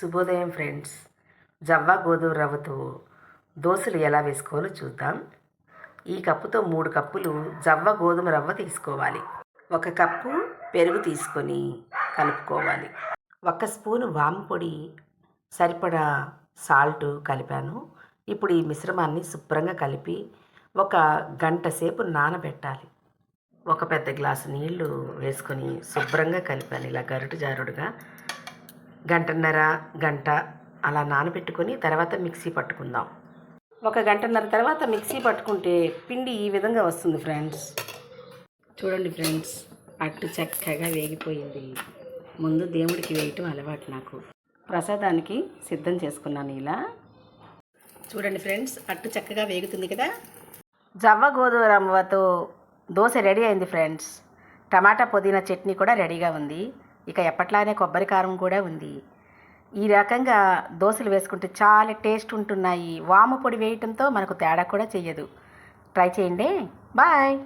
శుభోదయం ఫ్రెండ్స్. జవ్వ గోధుమ రవ్వతో దోశలు ఎలా వేసుకోవాలో చూద్దాం. ఈ కప్పుతో మూడు కప్పులు జవ్వ గోధుమ రవ్వ తీసుకోవాలి. ఒక కప్పు పెరుగు తీసుకొని కలుపుకోవాలి. ఒక స్పూను వాము పొడి సరిపడా సాల్ట్ కలిపాను. ఇప్పుడు ఈ మిశ్రమాన్ని శుభ్రంగా కలిపి ఒక గంట సేపు నానబెట్టాలి. ఒక పెద్ద గ్లాసు నీళ్ళు వేసుకొని శుభ్రంగా కలిపాను. ఇలా గరుటు జారుడుగా గంటన్నర గంట అలా నానబెట్టుకొని తర్వాత మిక్సీ పట్టుకుందాం. ఒక గంటన్నర తర్వాత మిక్సీ పట్టుకుంటే పిండి ఈ విధంగా వస్తుంది ఫ్రెండ్స్. చూడండి ఫ్రెండ్స్ అట్టు చక్కగా వేగిపోయింది. ముందు దేవుడికి వేయటం అలవాటు నాకు. ప్రసాదానికి సిద్ధం చేసుకున్నాను ఇలా. చూడండి ఫ్రెండ్స్ అట్టు చక్కగా వేగుతుంది కదా. జవ్వ గోధుమ రవ్వతో దోశ రెడీ అయింది ఫ్రెండ్స్. టమాటా పుదీనా చట్నీ కూడా రెడీగా ఉంది. ఇక ఎప్పట్లానే కొబ్బరి కారం కూడా ఉంది. ఈ రకంగా దోశలు వేసుకుంటే చాలా టేస్ట్ ఉంటున్నాయి. వాము పొడి వేయటంతో మనకు తేడా కూడా చెయ్యదు. ట్రై చేయండి. బాయ్.